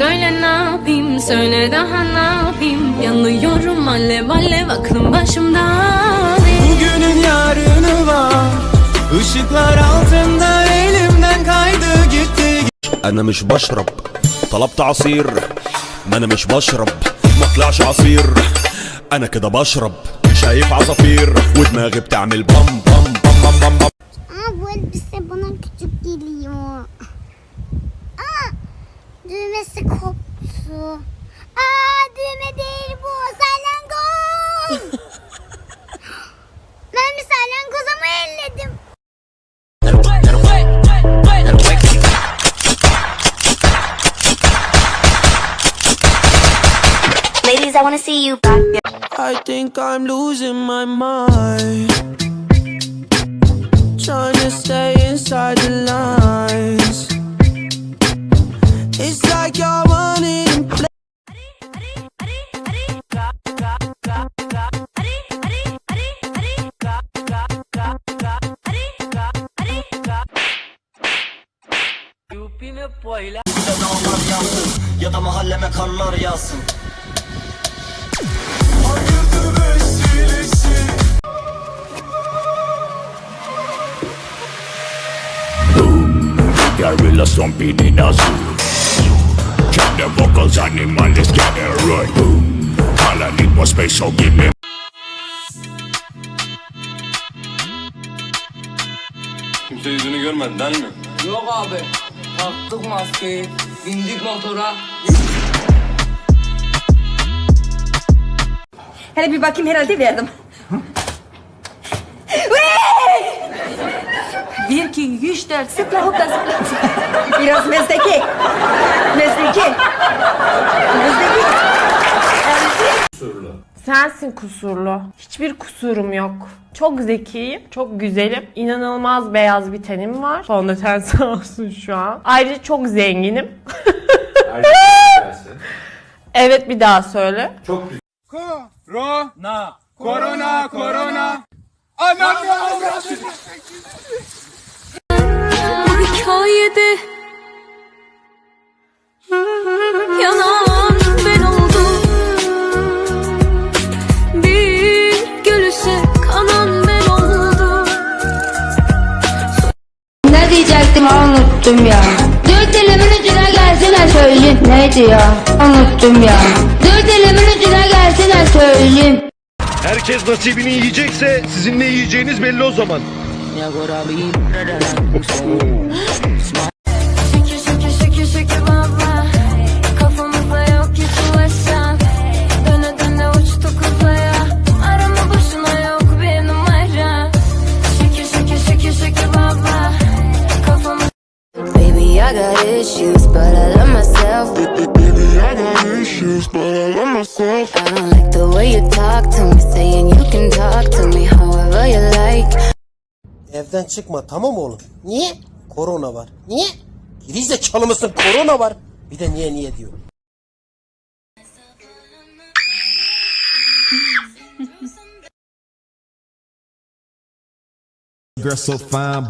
Söyle ne yapayım söyle daha ne yapayım Yanıyorum alev alev aklım başımda Bugünün yarını var Işıklar altında elimden kaydı gitti انا مش بشرب طلبت عصير ما انا مش بشرب ما طلعش عصير انا كده بشرب شايف عصافير ودماغي بتعمل بام بام بام بام بام, düğmesi koptu. Aa düğme değil bu salyangoz. ben bir salyangoza mı elledim? Ladies, I wanna see you pop I think I'm losing my mind Trying to stay inside the lines It's like you're running in place Ya da mahalleme kanlar yağsın Gorilla stomping in a zoo. Check the vocals, animal is getting right Boom All I need was space, so give me Kimse yüzünü görmedi değil mi? Yok abi. Taktık maskeyi. Bindik motora. Hele bir bakayım herhalde verdim. bir, iki, üç, dört, zıpla hopla zıpla. Biraz. Mezdeki. Mezdeki. Sensin kusurlu. Hiçbir kusurum yok. Çok zekiyim, çok güzelim. İnanılmaz beyaz bir tenim var. Fondöten sağ olsun şu an. Ayrıca çok zenginim. evet bir daha söyle. Korona Korona Korona Anam Bu hikayede unuttum ya. Dört elimin ucuna gelsene söyleyeyim. Neydi ya? Unuttum ya. Dört elimin ucuna gelsene söyleyeyim. Herkes nasibini yiyecekse sizin ne yiyeceğiniz belli o zaman. Got issues, but I love myself. Baby, I got issues, but I love myself. I don't like the way you talk to me, saying you can talk to me however you like. Evden çıkma tamam oğlum Niye? Korona var Niye? Gerizekalı mısın korona var Bir de niye niye diyor Girl so fine,